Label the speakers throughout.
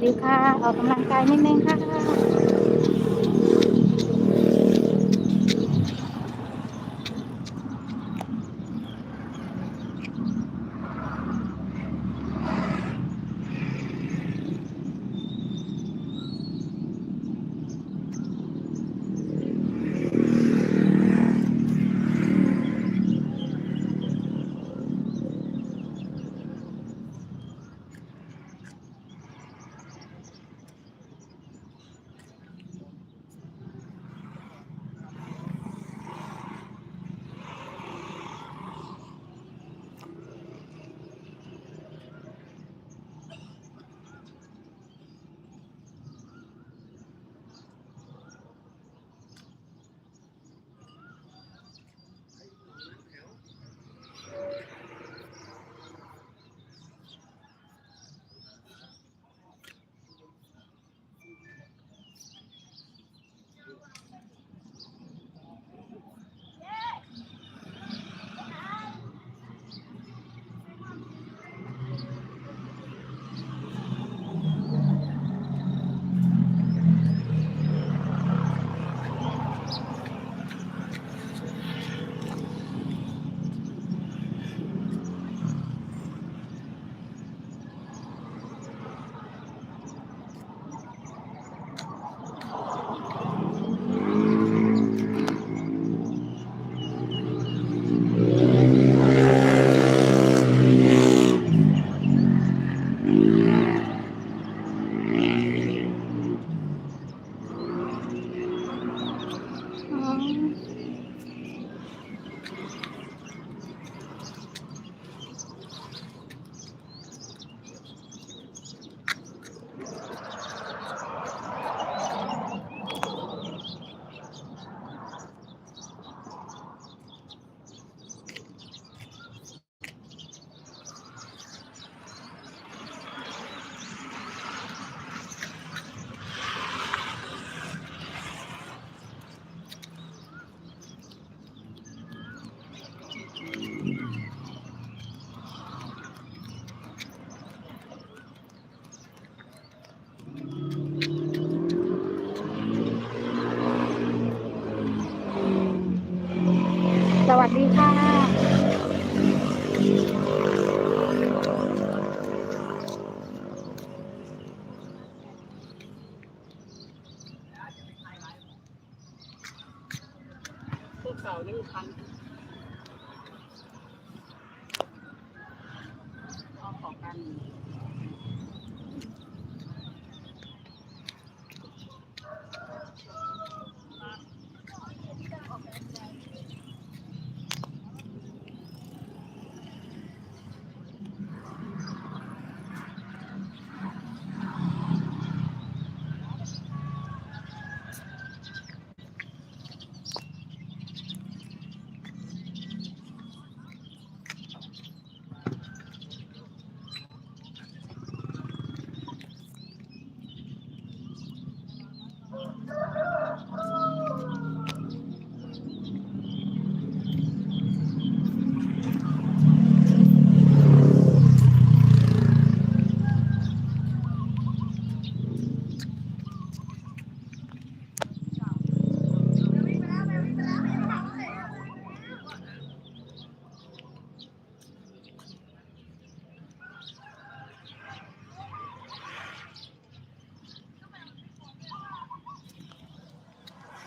Speaker 1: วัสดีค่ะ ออกกำลังกายนิดนึงค่ะ ไม่มีคั
Speaker 2: นเอาของกัน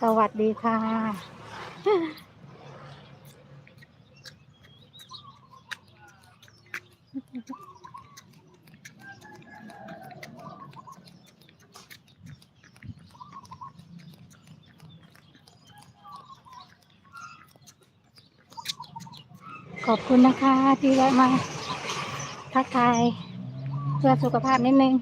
Speaker 1: สวัสดีค่ะ ขอบคุณนะคะที่แวะมาทักทายเพื่อสุขภาพนิดนึง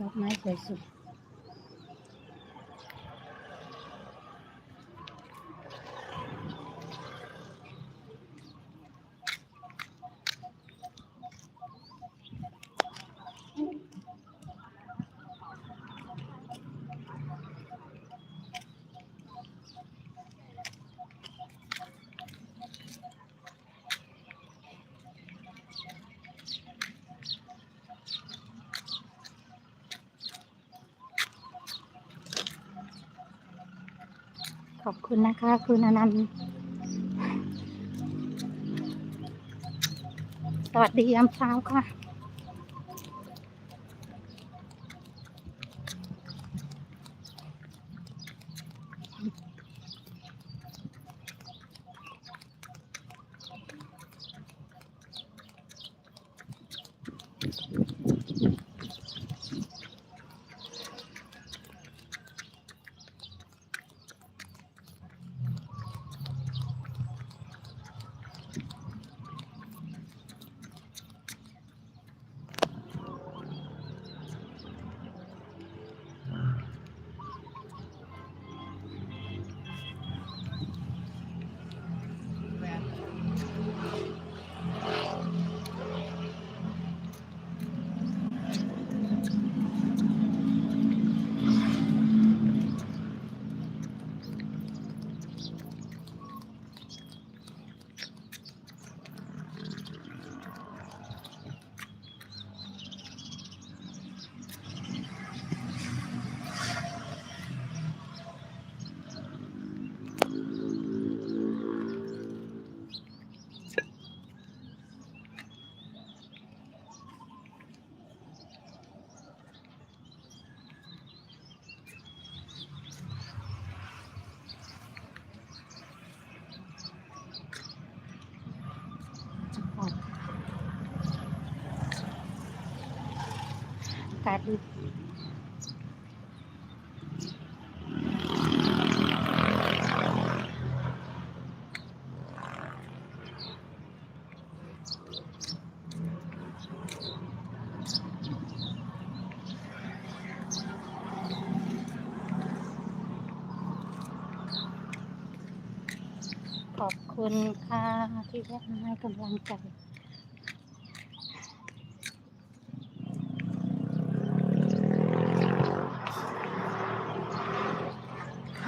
Speaker 1: ดอกไม้สวยสุด นะคะ คุณอนันต์สวัสดียามเช้าค่ะ อากาศดีขอบคุณค่ะที่แวะมาให้กำลังใจ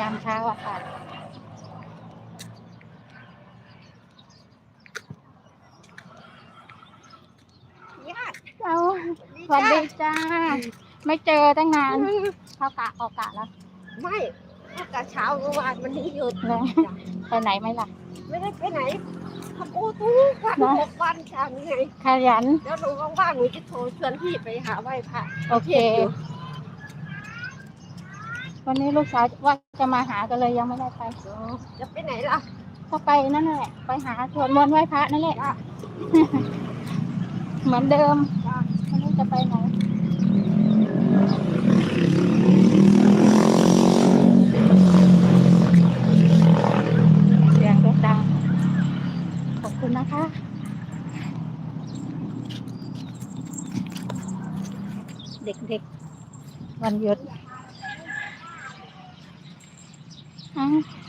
Speaker 1: ามเช้าอะค่ะ
Speaker 3: ญาติ
Speaker 1: เอาสวัสดีจ้า ไม่เจอตั้งนานเข้ากะออกกะแล้ว
Speaker 3: ไม่ถ้ากะเช้าเมื่อวานวันนี้หยุด
Speaker 1: เลยไปไหนไหมล่ะ
Speaker 3: ไม่ได้ไปไหนทำโอทุกวัน
Speaker 1: นะ
Speaker 3: หกวันค่ะนี่ไง
Speaker 1: ขยัน
Speaker 3: แล้วหนูว่างๆหนูจะโทรชวนพี่ไปหาไหว้พระ
Speaker 1: โอเค วันนี้ลูกสาวว่าจะมาหากันเลยยังไม่ได้ไป
Speaker 3: จะไปไหนล่ะ
Speaker 1: ก็ไปนั่นแหละไปหาสวดมนต์ไหว้พระนั่นแหละ
Speaker 3: จ้ะ
Speaker 1: เหมือนเดิม
Speaker 3: จ้ะ
Speaker 1: ไม่รู้จะไปไหนเสียงรถดังขอบคุณนะคะเด็กๆ วันหยุด อ้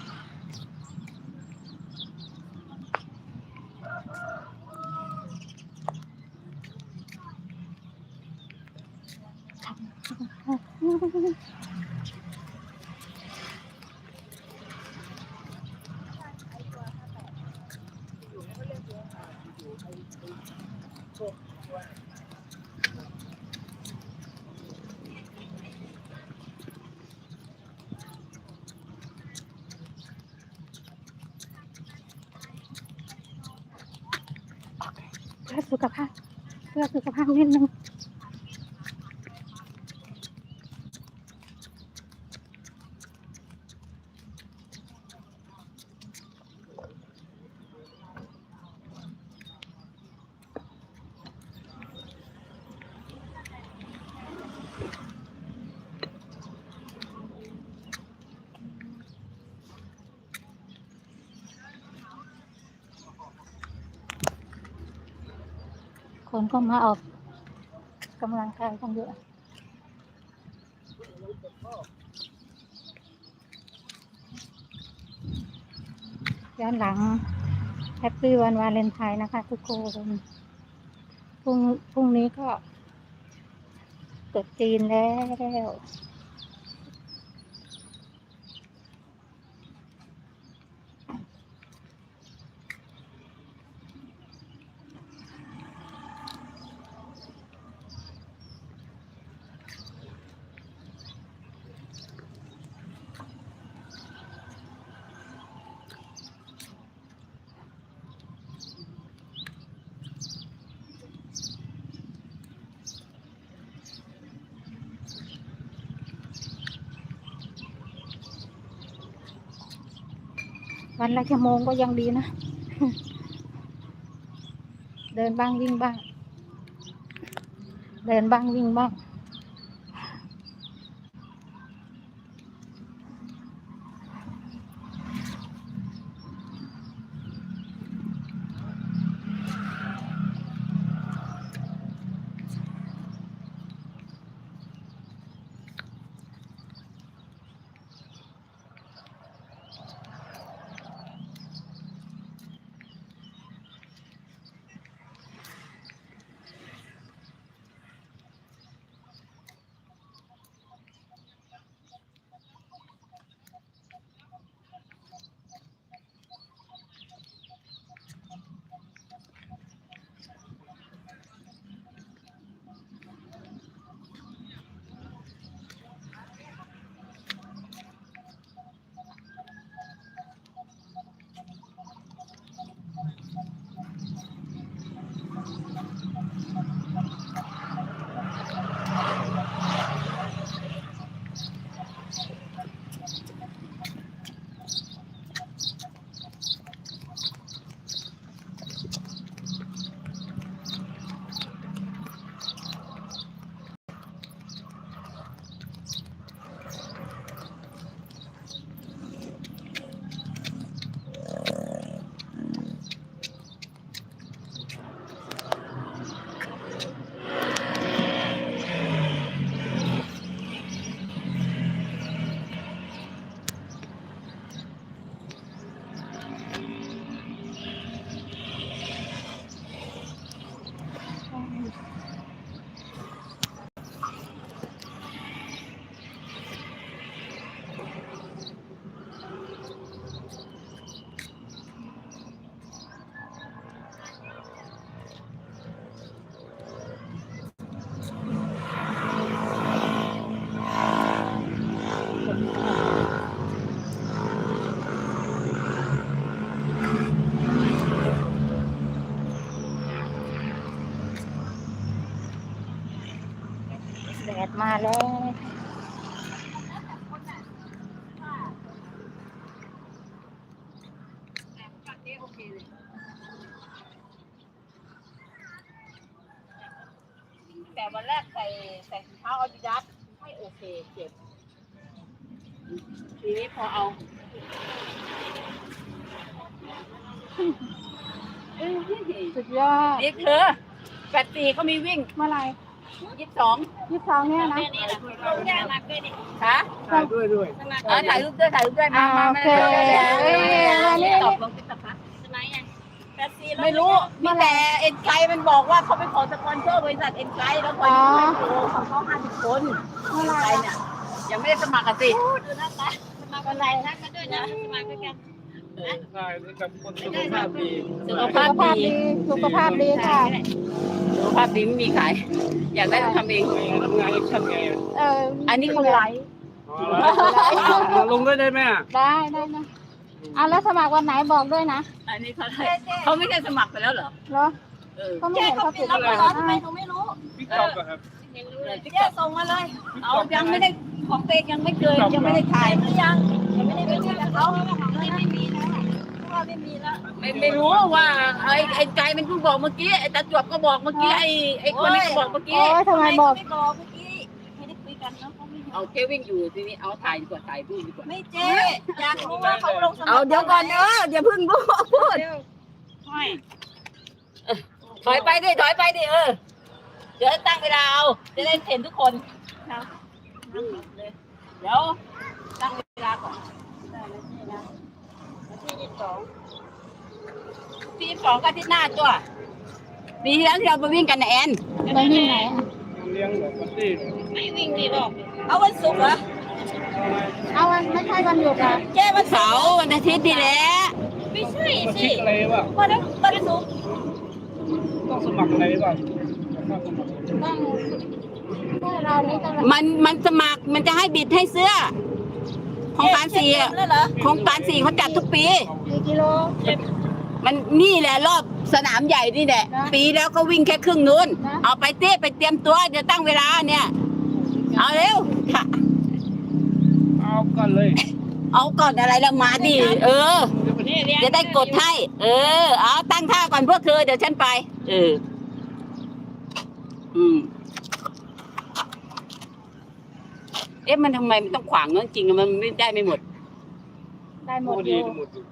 Speaker 1: าวเพื่อสุขภาพเพื่อสุขภาพนิดนึง ก็มาออกกำลังกายกันเยอะย้อนหลังแฮปปี้วันวาเลนไทน์นะคะ ทุกคนพรุ่งพรุ่งนี้ก็ตรุษจีนแล้ว วันละชั่วโมงก็ยังดีนะ เดินบ้างวิ่งบ้าง เดินบ้างวิ่งบ้าง
Speaker 2: แต่วันแรกใส่ใส่ถุงเท้าอาดิดาสไม่โอเคเจ็บทีนี้พอเอาเอ้ย
Speaker 1: สุดยอด
Speaker 2: นี่เธอแปดสี่เขามีวิ่ง
Speaker 1: เมื่อไหร่
Speaker 2: ยี่สิบสอง
Speaker 1: ยี่สิบสองเนี่ยนะ
Speaker 2: ฮะ
Speaker 4: ถ่ายด้วยด้วย
Speaker 2: เออถ่ายรูปด้วยถ่ายรูปด้วยมา
Speaker 1: อ่า
Speaker 2: มา
Speaker 1: โอ
Speaker 2: มา
Speaker 1: เคเอ้ยวันนี้
Speaker 2: ตอบลงติ๊กต็อกนะ ไม่รู้มีแต่เอ็นไกมันบอกว่าเขาไปขอสปอนเซอร์บริษัทเอ็นไกแล้วคนที่ไม่โปรของเขาห้าสิบคน
Speaker 1: เมื่อไหร่
Speaker 2: ใครเนี่ยยังไม่ได้สมัครกันสิ
Speaker 4: ใช่ด้วยกับคนสุขภาพดี
Speaker 2: สุข
Speaker 1: สุ
Speaker 2: ภาพ
Speaker 1: ขภาพ
Speaker 2: ดี
Speaker 1: ดีสุขภาพดีค่ะ
Speaker 2: สุขภาพดีไม่มีขายอยากได้ต้องทำเอง
Speaker 4: ทำงานแอคชั่นไง
Speaker 1: เออ
Speaker 2: อันนี้เขาไลฟ์
Speaker 4: ลงด้วยได้ไหมอะ
Speaker 1: ได้ได้นะ อะแล้วสมัครวันไหนบอกด้วยนะ
Speaker 2: อันนี้เขาได้เขาไม่ได้สมัครไปแล้วเหรอ
Speaker 1: เหรอ
Speaker 2: เออ
Speaker 1: ก็ไม่เห็นเขาปิด
Speaker 5: รับ
Speaker 1: เลย
Speaker 5: ร้อนทำไมหนูไม่รู้
Speaker 4: พี่จอบอะครับ
Speaker 2: ติ๊กต็อกส่งมาเลย เอายังไม่ได้ของเตกยังไม่เคยยังไม่ได้ถ่าย
Speaker 5: หรือยังยังไม่ได้ไปคุยกับเขาไม่มีแล้วเพราะว่าไม่มีแล้ว
Speaker 2: ไม่ไม่รู้ว่าไอ้ไอ้ไก่มันเพิ่งบอกเมื่อกี้ไอ้ตาจวบก็บอกเมื่อกี้ไอ้ไอ้คนนี้ก็บอกเมื่อ
Speaker 1: โอ้
Speaker 2: กี้
Speaker 1: ยทำไมบอก
Speaker 5: ไม่บอกเมื่อกี้ไม่ได้คุยกันแล้วเขาไม่
Speaker 2: เอาเทวิ่งอยู่ทีนี้เอาถ่ายดีกว่าถ่ายรูปดีกว่า
Speaker 5: ไม่เจ๊อยากรู้ว่าเขาลงสมัคร
Speaker 2: เอาเดี๋ยวก่อนเอออย่าเพิ่งพูดพูดถอยไปดิถอยไปดิเออเดี๋ยวตั้งเวลาเอาจะได้เห็นทุกคนครับเดี๋ยวตั้งเวลาก่อน
Speaker 5: ที่ยี่สิบสอง
Speaker 2: ปีสองก็อาที่หน้าตัวปีที่แล้วที่เราไปวิ่งกันนะแอน
Speaker 1: ไปที่ไหนอะ
Speaker 4: เลี้ยงแบบวันที่
Speaker 5: ไม่วิ่งดีหรอก เอาวันศุกร์เหรอ
Speaker 1: เอาวันไม่ใช่วันหยุดอะ
Speaker 2: เจ้วันเสาร์วันอาทิตย์นี่แหละ
Speaker 5: ไม่ใช่
Speaker 4: มา
Speaker 5: สิ
Speaker 4: ชิกอะไรวะ
Speaker 5: วันนั้นวันศุกร์
Speaker 4: ต้องสมัครอะไรบ้างค่าสมัคร
Speaker 1: ต้องให้เรานี่ต้อง
Speaker 2: มันมันสมัครมันจะให้บิดให้เสื้อโครงการสี่อะ
Speaker 5: แล้วเหรอ
Speaker 2: โครงการสี่เขาจัดทุกปี
Speaker 1: กี่กิโล
Speaker 2: มันนี่แหละรอบสนามใหญ่นี่แหละ
Speaker 1: นะ
Speaker 2: ปีแล้วก็วิ่งแค่ครึ่งนู้น
Speaker 1: นะ
Speaker 2: เอาไปเต้ไปเตรียมตัวเดี๋ยวตั้งเวลาเนี่ย เอาเร็ว ค่ะ
Speaker 4: เอากันเลย
Speaker 2: เอาก่อนอะไรแล้วมาดิเออ
Speaker 4: เดี๋ยวไป
Speaker 5: นี่เลี้ยง
Speaker 2: จะได้กดให้ เออ เอาตั้งท่าก่อนพวกเธอเดี๋ยวฉันไป เออ อืม เอ๊ะมันทำไมมันต้องขวางเนอะจริงๆมันไม่ได้ไม่หมด
Speaker 1: ได้หม
Speaker 4: โอ้
Speaker 1: ดอ
Speaker 4: ดี
Speaker 1: ยู่
Speaker 4: หมดอยู่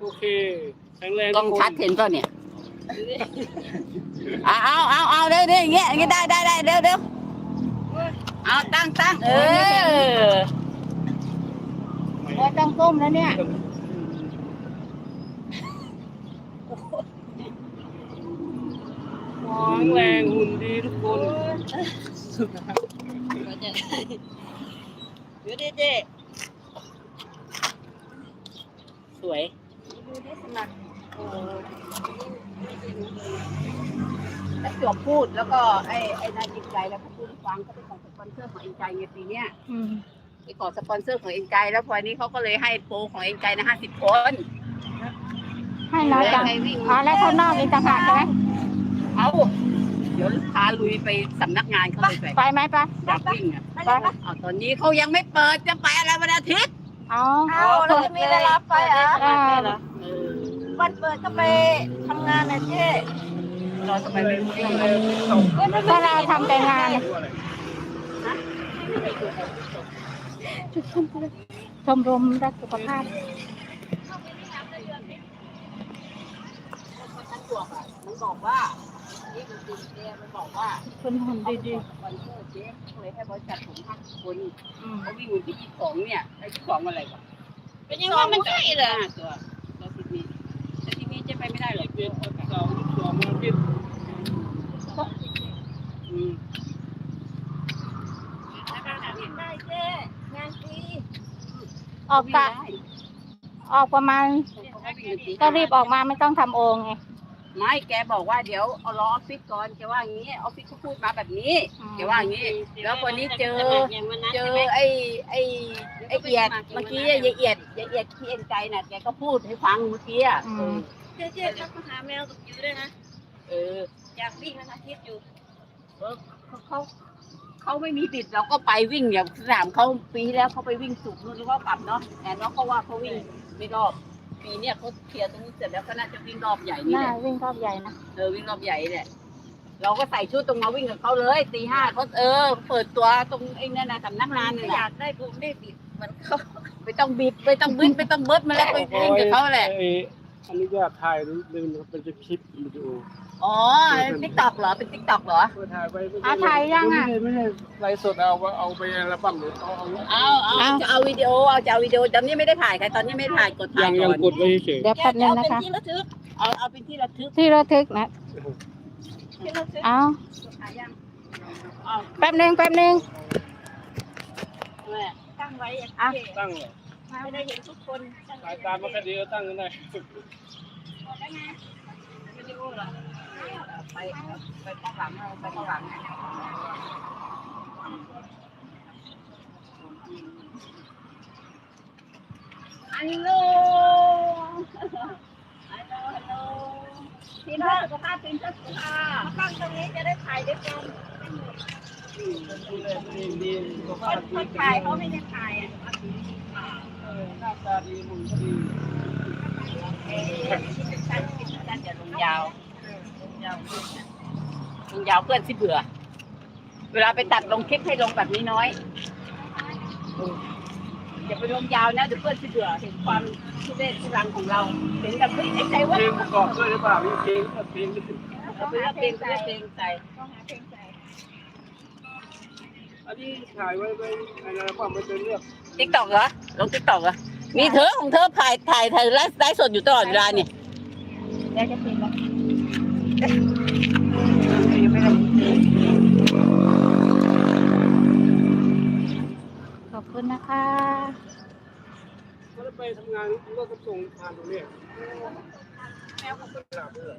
Speaker 4: โอเคแข็งแรง
Speaker 2: กล้องชัดเห็นป่ะเนี่ย เอาเอาเอาเอาเร็วเร็วอย่างเงี้ยอย่างเงี้ยได้ได้ได้เร็วเร็ว เอาตั้งตั้งเออ
Speaker 1: โอ้ยต้องก้มแล้วเนี่ย
Speaker 4: แข็งแรงหุ่นดีทุกคน
Speaker 5: ดูดิเจ๊
Speaker 2: สวย
Speaker 5: ดูดิสมัครโอ้
Speaker 2: แล้วจวบพูดแล้วก็ไอ้ไอ้นายจิตใจแล้วก็พูด ให้ฟังก็ไปขอสปอนเซอร์ของเอ็นใจไงปีเนี้ย
Speaker 1: อืม
Speaker 2: ไปขอสปอนเซอร์ของเอ็นใจแล้วพอนี้เขาก็เลยให้โปรของเอ็นใจนะห้าสิบคน
Speaker 1: ให้น้อยจัง
Speaker 2: ให้วิ่ง
Speaker 1: อ๋อแล้วข้างนอกอีกต่างหากใช่ไหม
Speaker 2: เอาเดี๋ยวพาลุยไปสำนักงานเขาเลยไป
Speaker 1: ไปไหมไป
Speaker 2: อยากวิ่งอะ
Speaker 1: ไป
Speaker 2: เอาตอนนี้เขายังไม่เปิดจะไปอะไรวันอาทิตย์
Speaker 1: เอา
Speaker 5: เอาเราจะมีเวลาไปเหรอ
Speaker 1: อ่า
Speaker 2: เออ
Speaker 5: วันเปิดก็ไปทำงานนะเจ๊
Speaker 2: เราทำไมไม่วิ่งเลย
Speaker 1: ก็เราทำแต่งานชมรมรักสุขภาพ
Speaker 2: มันบอกว่านี่มันจริงเจ๊มันบอกว่า
Speaker 1: คนหุ่นดี
Speaker 2: สปอนเซอร์เจ๊เคยให้บริษัทผมห้าคน
Speaker 1: ๆอืม
Speaker 2: เขาวิ่งวันที่ยี่สิบสองเนี่ยไอ้ที่สองอะไรวะ
Speaker 5: เป็นยังไงมันใช่เหรอ
Speaker 2: นี้เจ๊ไปไม่ได้หรอก
Speaker 4: เดือนเสาร์ที่สองมาพิษ
Speaker 2: อืม
Speaker 5: ได้เจ๊งานฟรี
Speaker 1: ออกกะออกประมาณ
Speaker 2: เขาวิ่งกันตี
Speaker 1: ก็รีบออกมาไม่ต้องทำโองไง
Speaker 2: ไม่แกบอกว่าเดี๋ยวเอารอออฟฟิศก่อนแกว่าอย่างนี้ออฟฟิศเขาพูดมาแบบนี้แกว่าอย่างนี้ แล้ววันนี้เจอ เจอไอ้ไอ้ไอ้เอียดเมื่อกี้ยายเอียดยายเอียดที่เอ็นใจน่ะแกก็พูดให้ฟังเมื่อกี้อะ
Speaker 1: อืม
Speaker 5: เจ๊เจ๊ทักมาหาแมวกับยูด้วยนะ
Speaker 2: เออ
Speaker 5: อยากวิ่งวันอาทิตย์อยู่
Speaker 2: เขาเขาเขาไม่มีติดเราก็ไปวิ่งอย่างสนามเขาปีที่แล้วเขาไปวิ่งสุกนู่นแล้วก็กลับเนาะแต่น้องก็ว่าเขาวิ่งไม่รอบ ปีเนี้ยเขาเคลียร์ตรงนี้เสร็จแล้วก็น่าจะวิ่งรอบใหญ่นี่
Speaker 1: หน้า
Speaker 2: แหละ
Speaker 1: วิ่งรอบใหญ่นะ
Speaker 2: เออวิ่งรอบใหญ่เนี่ยเราก็ใส่ชุดตรงมาวิ่งกับเขาเลยตีห้าเขาเออ เปิดตัวตรงไอ้นั่นนะสำนักงานนี่
Speaker 5: อ
Speaker 2: แหละ
Speaker 5: ยากได้บุญได้บิดเหมือนเขา
Speaker 2: ไม่ต้องบีบไม่ต้องบึ้นไม่ต้องเบิดมาแล้วไปวิ่งกับเขาแหละ
Speaker 4: ไอ้ อนุญาตถ่ายลืมเป็นคลิปวิดีโอ
Speaker 2: อ๋อติ๊กตอกเหรอ เป็นติ๊กตอกเหรอ
Speaker 4: เพื่อถ่ายไปไม่
Speaker 1: อะถ่ายยังอะ
Speaker 4: ไม่ใช่ไลฟ์สดเอาเอาไปอัลบั้มหรือเอาเอา
Speaker 2: เอาเอา จะเอาวิดีโอ เอาจะเอาวิดีโอตอนนี้ไม่ได้ถ่ายค่ะตอนนี้ไม่ได้ถ่ายกดถ่า
Speaker 4: ยั
Speaker 2: ย
Speaker 4: ง
Speaker 2: ก่
Speaker 4: ยัง
Speaker 2: อน
Speaker 4: กดไว้เฉย
Speaker 1: เดี๋ยวแป๊บนึงนะคะ
Speaker 5: ที่ระทึก
Speaker 2: เอาเอาเป็นที่ระทึก
Speaker 1: ที่ระทึกนะ
Speaker 5: ที่ระทึก
Speaker 1: เอา
Speaker 2: ถ่ายยัง
Speaker 1: แป๊บนึงแป๊บนึง
Speaker 2: แม่
Speaker 5: ตั้งไว้อย่าง
Speaker 1: อะ
Speaker 5: เจ๊
Speaker 4: ตั้งเลย
Speaker 5: ไม่ได้เห็นทุกคนตั้ง
Speaker 4: สายตามันก็ดีตั้งกันได้
Speaker 2: ไปไปข้างหลังไปข้างหลังฮัลโหลฮัลโหลฮัลโลทีมเพื่อสุขภาพทีมเพื่อสุขภาพ
Speaker 5: มาตั้งตรงนี้จะได้ถ่ายด้วยกัน
Speaker 4: ดูแลตัวเองดีสุข
Speaker 5: ค
Speaker 4: ภาพ
Speaker 5: นค
Speaker 4: ดี
Speaker 5: นถ่ายเขาไม่ได้ถ่ายอะ
Speaker 4: เออหน้าตาดีหุ่นก็ดี
Speaker 2: เอ๊ะสั้นสั้นอย่าลงยาวลงยาวลงยาวเพื่อนสิเบื่อ เวลาไปตัดลงคลิปให้ลงแบบนี้น้อยอย่าไปลงยาวนะเดี๋ยวเพื่อนสิเบื่อเห็นความทุเรศทุรังของเราเห็นแบบเฮ้ยไอ้ใจ
Speaker 4: เพ
Speaker 2: ว่า
Speaker 4: ลงประกอบด้วยหรือเปล่ามีเพลงเพลง
Speaker 2: เราไปเลือกเพลงไปเลือกเพลงใส่
Speaker 5: ต้องหาเพลงใส่
Speaker 4: อันนี้ถ่ายไว้ไว้ในอัลบั้มมันจะเลือก
Speaker 2: ติ๊กตอกเหรอลงติ๊กตอกเหรอมีเธอของเธอถ่ายถ่ายถ่ายไลฟ์ไลฟ์สดอยู่ตลอดเวลาเนี่ย
Speaker 1: เดี๋ยวจะปิดแล้ว
Speaker 2: ยังไม่ได้
Speaker 1: ขอบคุณนะคะ
Speaker 4: ก็ไปทำงานก็ต้องส่งผ่านตรงนี้แมวของคุณหลับเลย